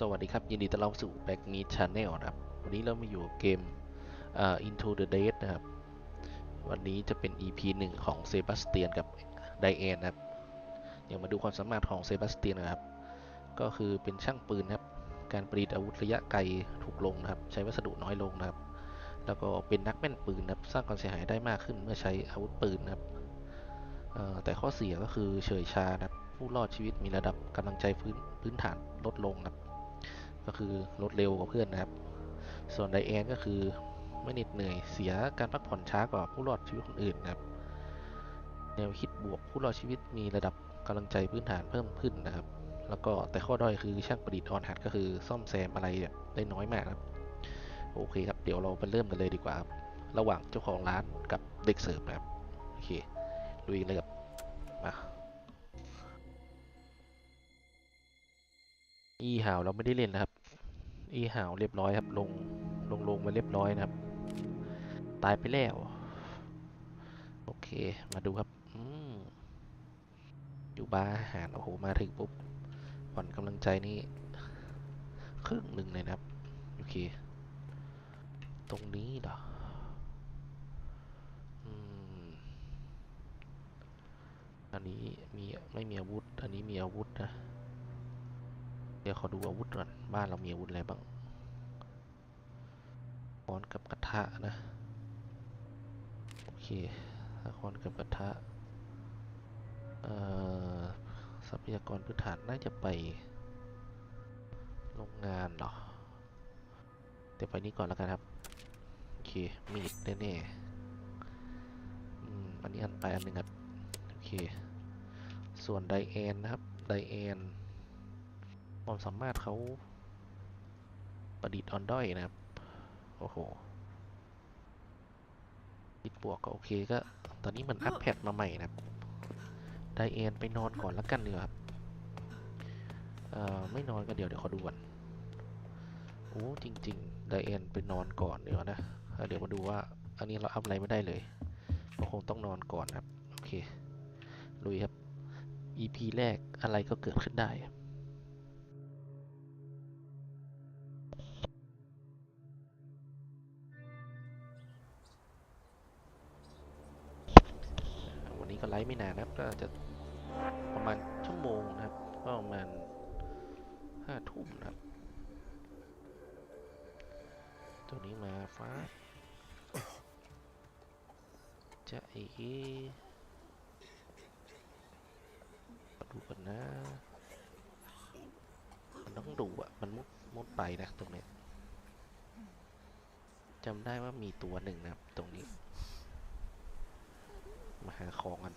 สวัสดีครับ ยินดีต้อนรับสู่ Back Meet Channel นะครับ วันนี้เรามาอยู่เกมเอ่อ Into the Dead นะครับ วันนี้จะเป็น EP 1 ของเซบาสเตียนกับไดแอนนะครับเดี๋ยวมาดูความสามารถของเซบาสเตียนนะครับ ก็คือเป็นช่างปืนนะครับ การประดิษฐ์อาวุธระยะไกลถูกลงนะครับ ใช้วัสดุน้อยลงนะครับ แล้วก็เป็นนักแม่นปืนนะครับ สร้างความเสียหายได้มากขึ้นเมื่อใช้อาวุธปืนนะครับแต่ข้อเสียก็คือเฉยชานะครับผู้รอดชีวิตมีระดับกำลังใจพื้นพื้นฐานลดลงนะครับ ก็คือลดเร็วกว่าเพื่อนนะครับ ส่วนไดแอนก็คือไม่เหน็ดเหนื่อยเสียการพักผ่อนช้ากว่าผู้รอดชีวิตคนอื่นนะครับ แนวคิดบวกผู้รอดชีวิตมีระดับกำลังใจพื้นฐานเพิ่มขึ้นนะครับ แล้วก็แต่ข้อด้อยคือช่างประดิษฐ์ออนหัดก็คือซ่อมแซมอะไรได้น้อยมากครับ โอเคครับ เดี๋ยวเราไปเริ่มกันเลยดีกว่าครับ ระหว่างเจ้าของร้านกับเด็กเสิร์ฟนะครับ โอเคลุยเลยครับ มาอีหาวเราไม่ได้เล่นนะครับ อีหาวเรียบร้อยครับ ลงลงลงมาเรียบร้อยนะครับ ตายไปแล้ว โอเคมาดูครับออยู่บ้าอาหารโอ้โหมาถึงปุ๊บผ่อนกำลังใจนี่ครึ่งหนึ่งเลยนะครับ โอเค ตรงนี้เหรออันนี้มีไม่มีอาวุธ อันนี้มีอาวุธนะ เดี๋ยวขอดูอาวุธก่อน บ้านเรามีอาวุธอะไรบ้างค้อนกับกระทะนะ โอเคค้อนกับกระทะเอ่อทรัพยากรพื้นฐานน่าจะไปโรงงานเหรอ เดี๋ยวไปนี้ก่อนแล้วกันครับ โอเค มีดแน่ๆอืมอันนี้อันไปอันหนึ่งครับ โอเค ส่วนไดแอนนะครับ ไดแอน ความสามารถเขาประดิษฐ์ออนด้อยนะครับ โอ้โหติดบวกก็โอเคก็ ตอนนี้มันอัปแพทมาใหม่นะครับไดเอนไปนอนก่อนแล้วกันเนีกว่ยครับเอ่อไม่นอนก็เดี๋ยวเดี๋ยวขอดูก่อนโอ้จริงๆไดเอนไปนอนก่อนเดี๋ยวนะแล้วเดี๋ยวมาดูว่า อันนี้เราอัพอะไรไม่ได้เลยก็คงต้องนอนก่อนครับ โอเคลุยครับ EP แรกอะไรก็เกิดขึ้นได้ ไม่นานนะครับ ก็จะประมาณชั่วโมงนะครับ ก็ประมาณห้าทุ่มนะครับ ตัวนี้มาฟ้า จะเอ๋มาดูกันนะ มันต้องดูอะ มันมุดมุดไปนะตรงเนี้ยจำได้ว่ามีตัวหนึ่งนะครับ ตรงนี้ มาหาของกัน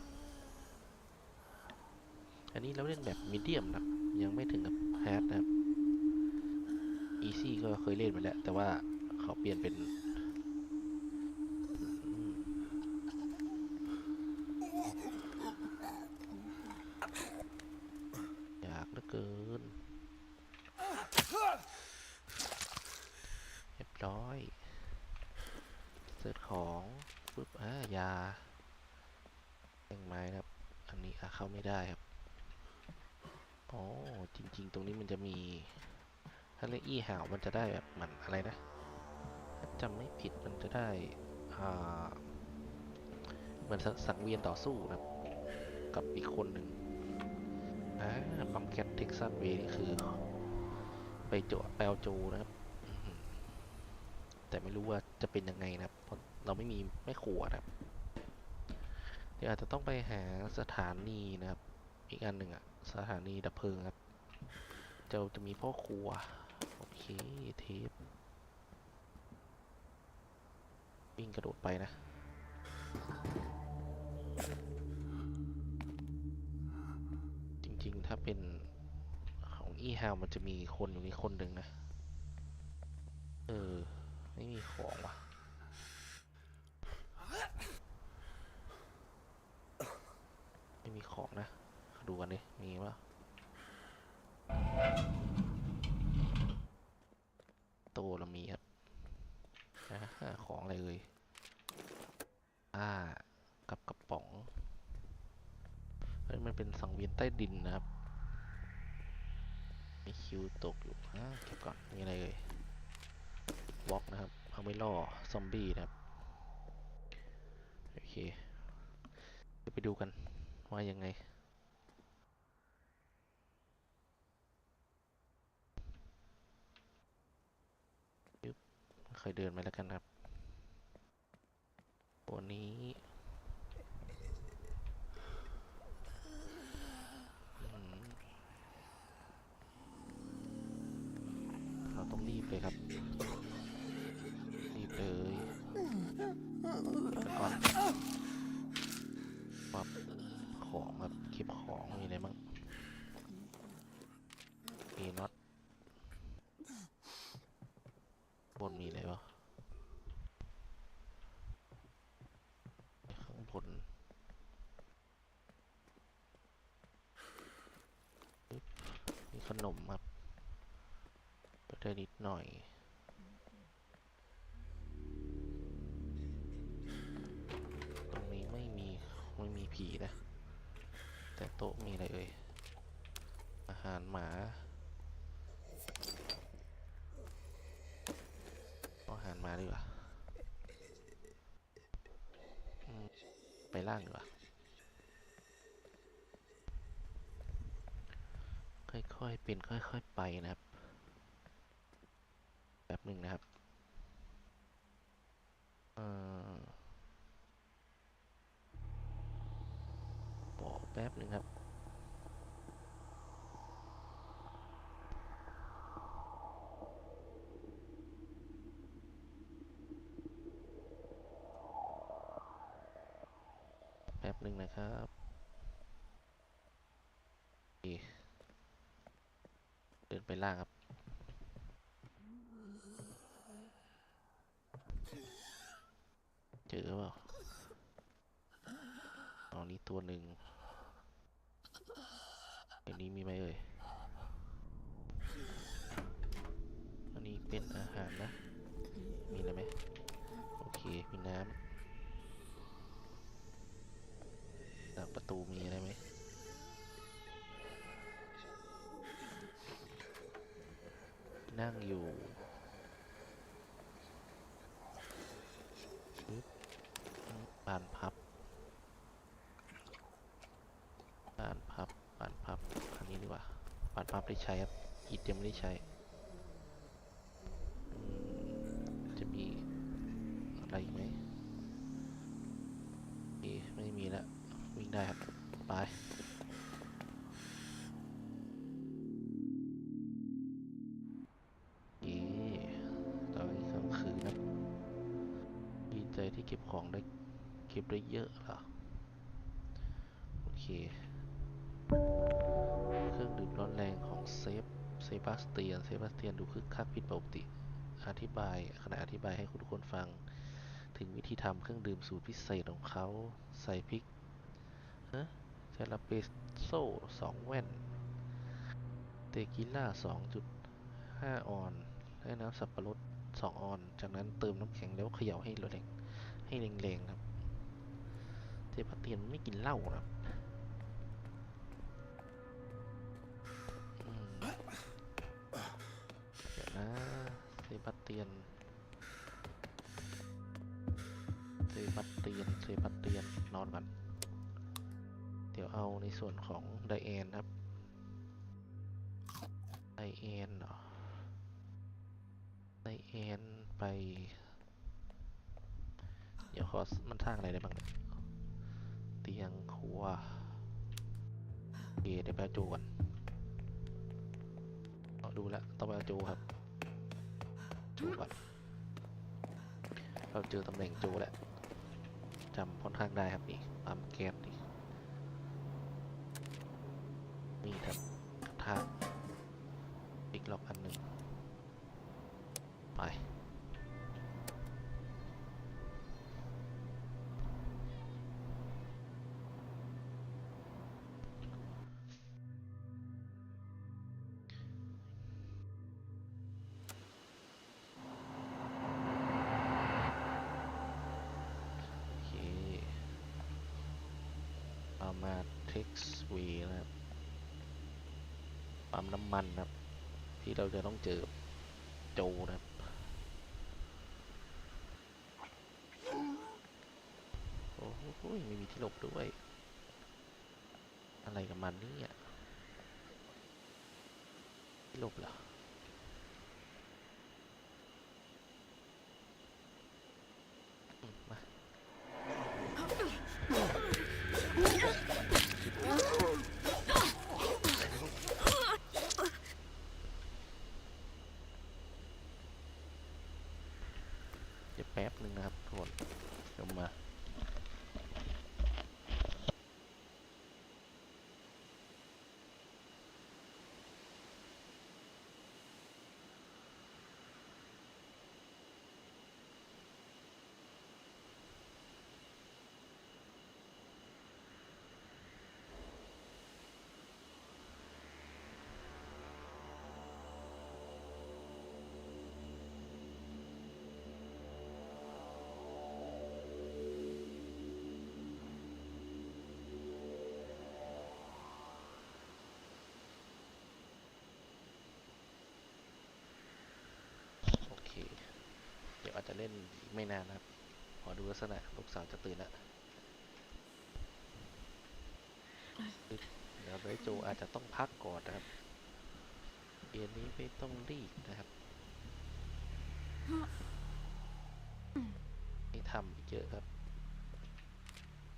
อันนี้เราเล่นแบบมีเดียมนะยังไม่ถึงกับฮาร์ดนะครับอีซี่ก็เคยเล่นมาแล้ว แต่ว่าเขาเปลี่ยนเป็นอยากเหลือเกินเรียบร้อยเสิร์ชของปุ๊บอ่ายาแท่งไม้นะครับ อันนี้เข้าไม่ได้ครับ ริง ๆ ตรงนี้มันจะมีถ้าเรียกอี้ห่าวมันจะได้แบบเหมันอะไรนะถ้าจำไม่ผิดมันจะได้เหมือนสสังเวียนต่อสู้นะครับกับอีกคนหนึ่งอ่าบัมแกตเท็กซัสเวนี่คือ ไปโจไปเอาโจนะครับ แต่ไม่รู้ว่าจะเป็นยังไงนะครับเพราะเราไม่มีไม่ขวดนะครับ เดี๋ยวอาจจะต้องไปหาสถานีนะครับ อีกอันหนึ่งอะสถานีดับเพลิงครับ จะจะมีพ่อครัว โอเคเทปวิ่งกระโดดไปนะ จริงๆถ้าเป็นของอีฮาวมันจะมีคนอยู่นี่คนหนึ่งนะ เออ ไม่มีของว่ะไม่มีของนะ ดูกันดิมีปะ โตเรามีครับนะของอะไรเอ่ยอ่ากับกระป๋องเฮ้ยมันเป็นสังเวียนใต้ดินนะครับ มีคิวตกอยู่อ่าเก็บก่อน มีอะไรเอ่ยวอล์กนะครับ เอาไว้ล่อซอมบี้นะครับ โอเคเดี๋ยวไปดูกัน ว่ายังไง ค่อยเดินไปแล้วกันครับตัวนี้เราต้องรีบเลยครับ รีบเลยไปก่อนปรับของครับเก็บของมีอะไรบ้างมีน็อตบนมีอะไรวะ ข้างบนปึ๊บมี ขนมครับก็ได้นิดหน่อย ตรงนี้ไม่มี ไม่มีผีนะ แต่โต๊ะมีอะไรเอ่ย อาหารหมา อาหารหมาดีกว่า ไปล่างดีกว่า ค่ อยๆ เป็นค่อย ๆ ไปนะครับแป๊บหนึ่งนะครับเบอกแป๊บหนึ่งครับแป๊บหนึ่งนะครับโอเคเดิน ไปล่างครับ นั่งอยู่ปึ๊บานพับบานพับบานพับอันนี้ดีกว่าบานพับได้ใช้ครับอิฐยังไม่ได้ใช้ เตียนเซบาสเตียนดูคึกคักผิดปกติ อธิบายขณะอธิบายให้คุณทุกคนฟัง ถึงวิธีทำเครื่องดื่มสูตรพิเศษของเขา ใส่พริกฮะเซลาเปโซ่สองแว่น เตกิล่าสองจุดห้าออน และน้ำสับปะรดสองออน จากนั้นเติมน้ำแข็งแล้วเขย่าให้รแรงให้แรงๆครับเจปาเตียนไม่กินเหล้านะครับ เซบาสเตียน เซบาสเตียน เซบาสเตียน นอนก่อน เดี๋ยวเอาในส่วนของไดแอนครับ ไดแอนเหรอ ไดแอนไป เดี๋ยวขอมันสร้างอะไรได้บ้างเนี่ยเตียงครัวโอเคเดี๋ยวไปจูก่อนดูแลต้องไปเอาจูครับ จูก่อนเราเจอตำแหน่งจูแล้วจำค่อนข้างได้ครับนี่ตามเกมำมันครับ ที่เราจะต้องเจอโจนะครับโอ้โหไม่มีที่หลบด้วย อะไรกับมันนี่อะที่หลบเหรอ อืมมา เดี๋ยวแป๊บหนึ่งนะครับทุกคนเดี๋ยวมา โอเค เดี๋ยวอา จะเล่นไม่นานนะครับ ขอดูลักษณะลูกสาวจะตื่นแล้วเดี๋ยวไดโจอาจจะต้องพักก่อนนะครับเกมนี้ไม่ต้องรีบนะครับ นี่ทำอีกเยอะครับ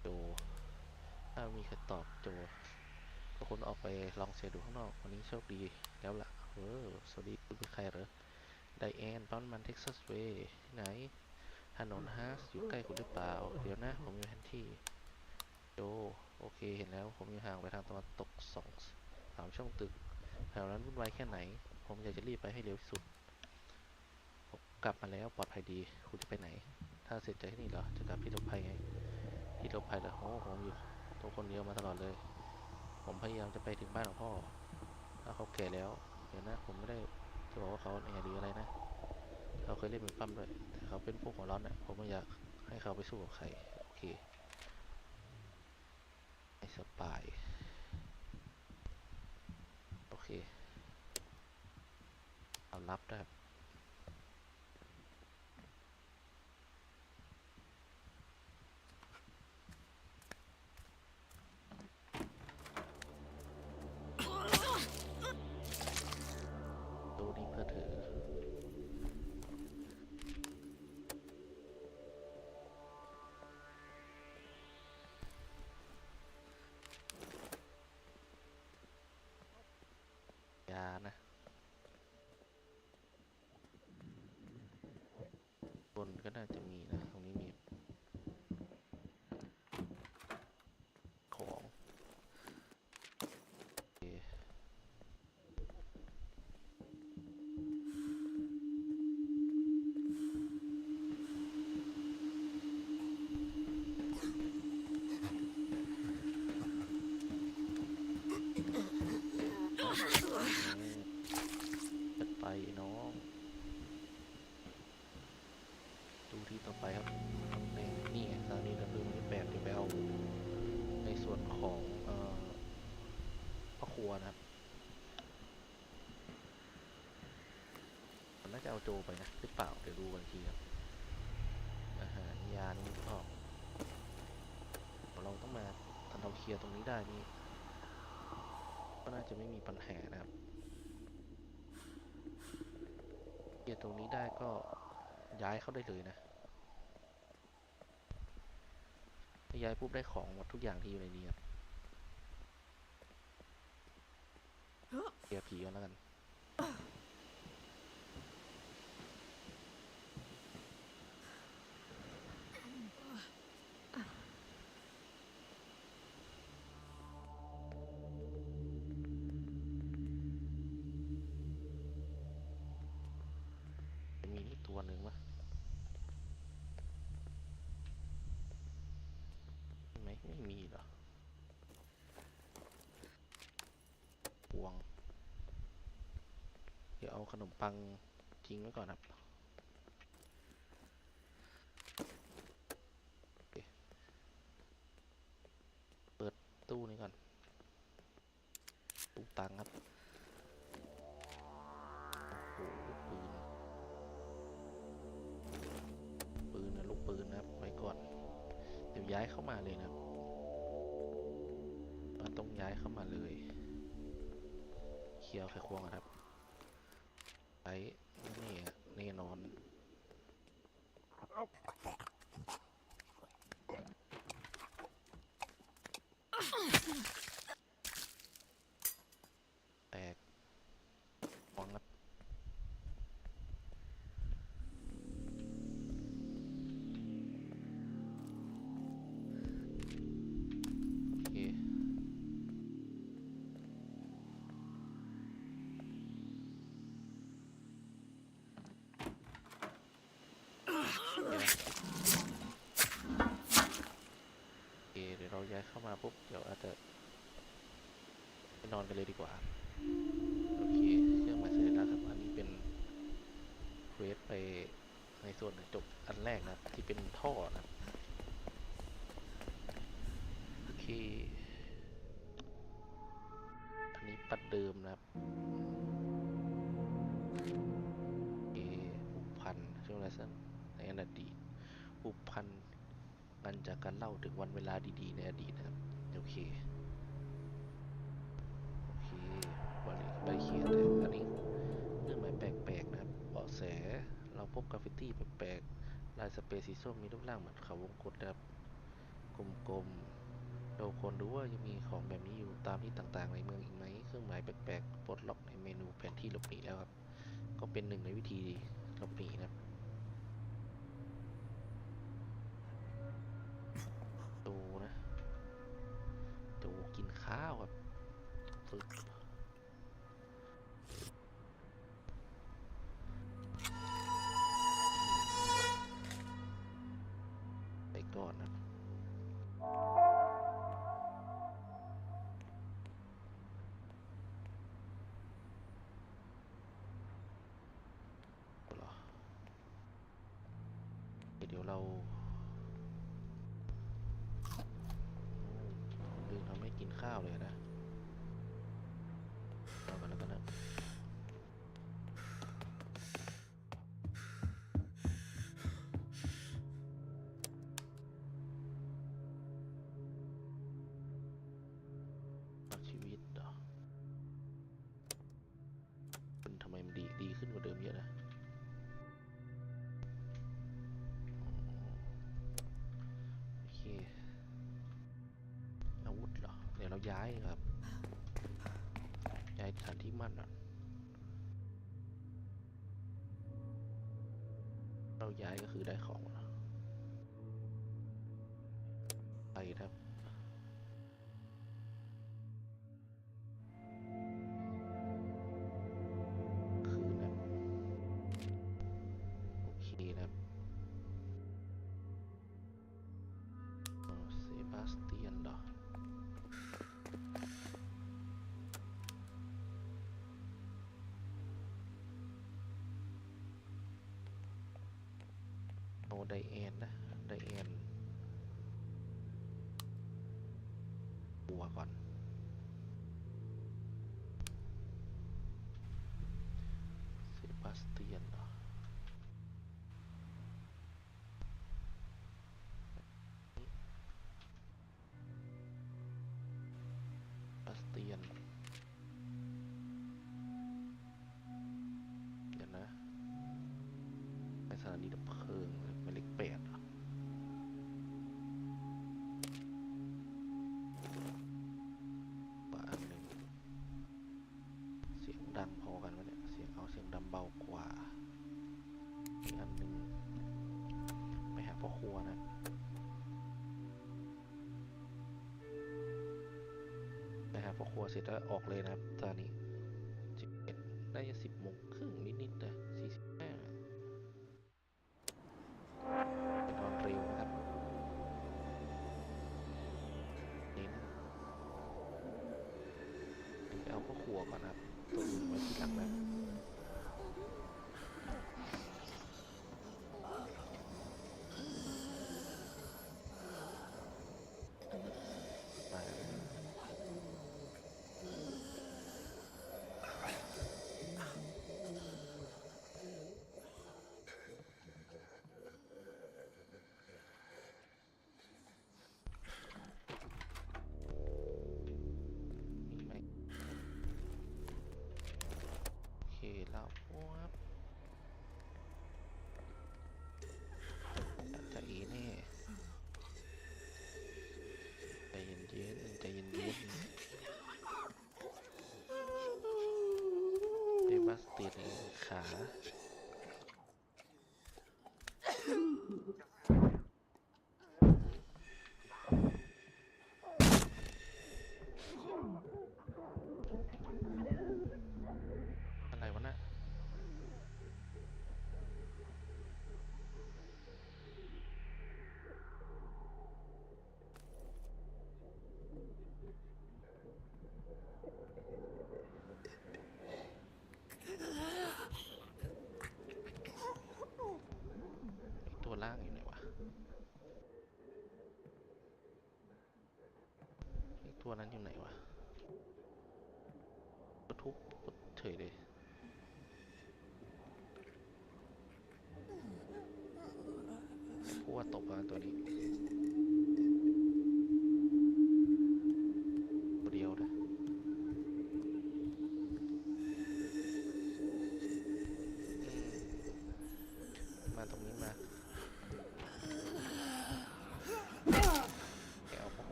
โจ ถ้ามีครตอบโจคนออกไปลองเสียดูข้างนอก วันนี้โชคดีแล้วล่ะ เออ สวัสดี คุณเป็นใครเหรอ ไดแอนปั๊มน้ำมันเท็กซัสเวย์ที่ไหน ถนนฮาร์สอยู่ใกล้คุณหรือเปล่า เดี๋ยวนะ ผมมีแผนที่โจโอเค เห็นแล้ว ผมอยู่ห่างไปทางตะวันตกสองสามช่องตึก แถวนั้นวุ่นวายแค่ไหน ผมอยากจะรีบไปให้เร็วที่สุด กลับมาแล้วปลอดภัยดี คุณจะไปไหน ถ้าเสร็จจากที่นี่เหรอ จะกลับที่ลบภัยไง ที่ลบภัยเหรอโอ้ผมอยู่ตัวคนเดียวมาตลอดเลย ผมพยายามจะไปถึงบ้านของพ่อถ้าเขาแก่แล้ว เดี๋ยวนะ ผมไม่ได้ จะบอกว่าเขาแอหรืออะไรนะเขาเคยเล่นเป็นปั้มด้วยแต่เขาเป็นพวกหัวร้อนน่ะผมไม่อยากให้เขาไปสู้กับใครโอเคไอ้สปายโอเคเอารับได้ ก็น่าจะมีนะ เอาโจไปนะหรือเปล่า เดี๋ยวดูกันทีครับอาหารยานี่ก็เราต้องมาถ้าเราเคลียร์ตรงนี้ได้นี่ก็น่าจะไม่มีปัญหานะครับเคลียร์ตรงนี้ได้ก็ย้ายเข้าได้เลยนะย้ายปุ๊บได้ของหมดทุกอย่างที่อยู่ในนี้ครับเคลียร์ผีกันแล้วกัน ขนมปังจริงไว้ก่อนครับ เปิดตู้นี้ก่อน ตู้ตังครับปืน ปืนนะลูกปืนนะครับไว้ก่อน เดี๋ยวย้ายเข้ามาเลยนะต้องย้ายเข้ามาเลย เคลียร์ไขควงครับ เคเดี๋ยวเราย้ายเข้ามาปุ๊บ เดี๋ยวอาจจะไปนอนกันเลยดีกว่า โอเค เครื่องมายสัญลักษณ์ครับ อันนี้เป็นเควสไปในส่วนจบอันแรกนะที่เป็นท่อนะโอเค อันนี้ปัดเดิมนะครับโอเคผูกพันช่วงไรสั้นในอดีตผูกพัน กันจากการเล่าถึงวันเวลาดีๆในอดีตนะครับ โอเค โอเคบริบริเขียนเลยอันนี้เรื่องหมายแปลกๆนะครับเบาะแสเราพบกราฟฟิตี้แปลกๆลายสเปรย์สีส้มมีรูปร่างเหมือนเขาวงกตนะครับกลมๆเราควรรู้ว่ายังมีของแบบนี้อยู่ตามที่ต่างๆในเมืองอีกไหมเครื่องหมายแปลกๆปลดล็อกในเมนูแผนที่หลบหนีแล้วครับก็เป็นหนึ่งในวิธีหลบหนีนะครับ กินข้าวครับฝึกไปก่อนนะเดี๋ยวเราลืมทำให้กิน ข้าวเลยนะ ย้ายครับ ย้ายสถานที่มั่นอะ เราย้ายก็คือได้ของ โนไดแอ เสร็จแล้วออกเลยนะครับตอนนี้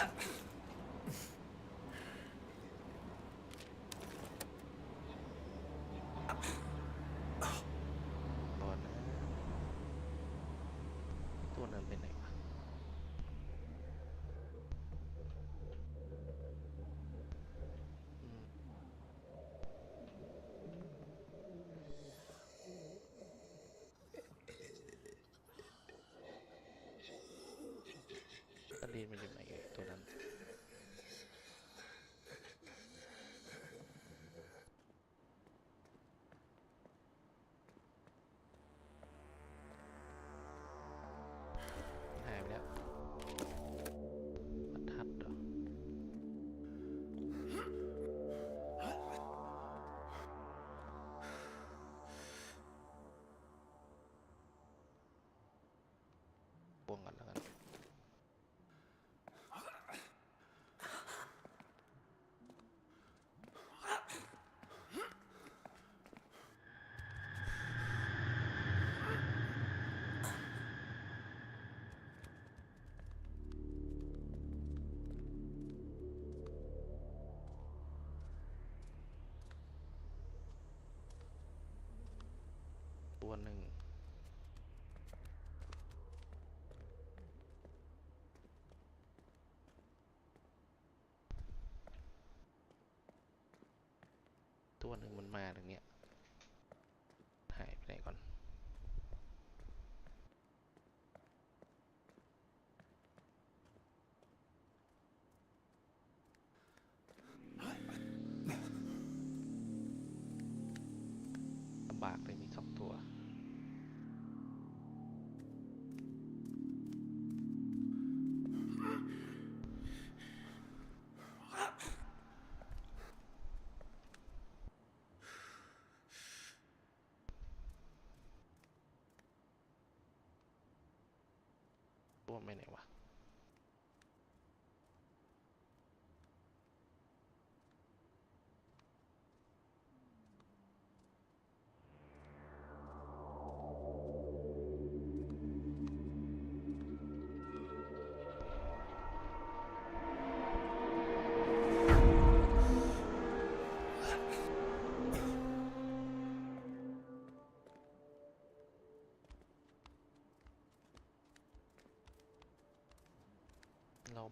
รอดนะตัวนั้นไปไหนวะตีนมันยู่ไหน ตัวหนึ่งตัวหนึ่งมันมาตรงเนี้ย วมไปไหนวะ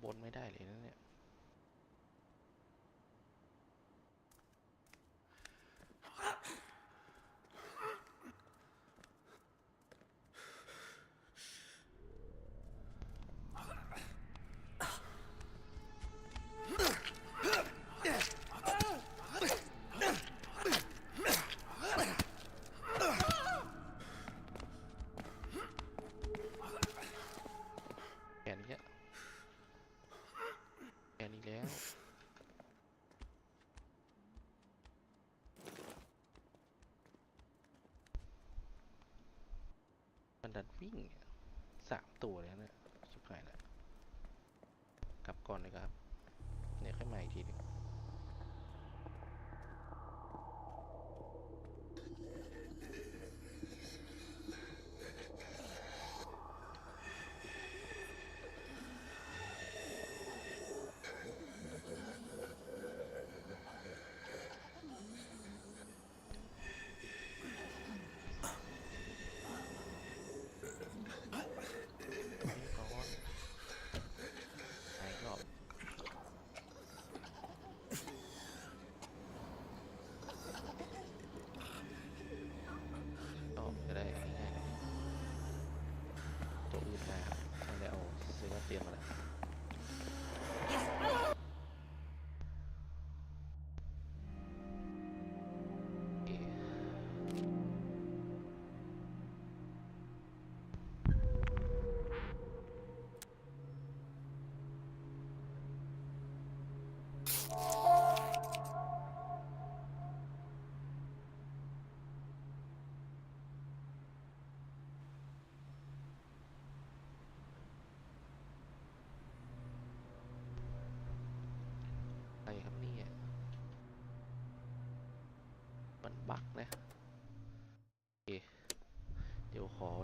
บนไม่ได้เลยนะเนี่ยันวิ่งสามตัวแล้ยนะสุดท้ายแล้วกลับก่อนเลยครับ เดี๋ยวค่อยมาอีกทีนึง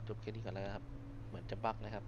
จบแค่นี้ก่อนแล้วครับ เหมือนจะบั๊กนะครับ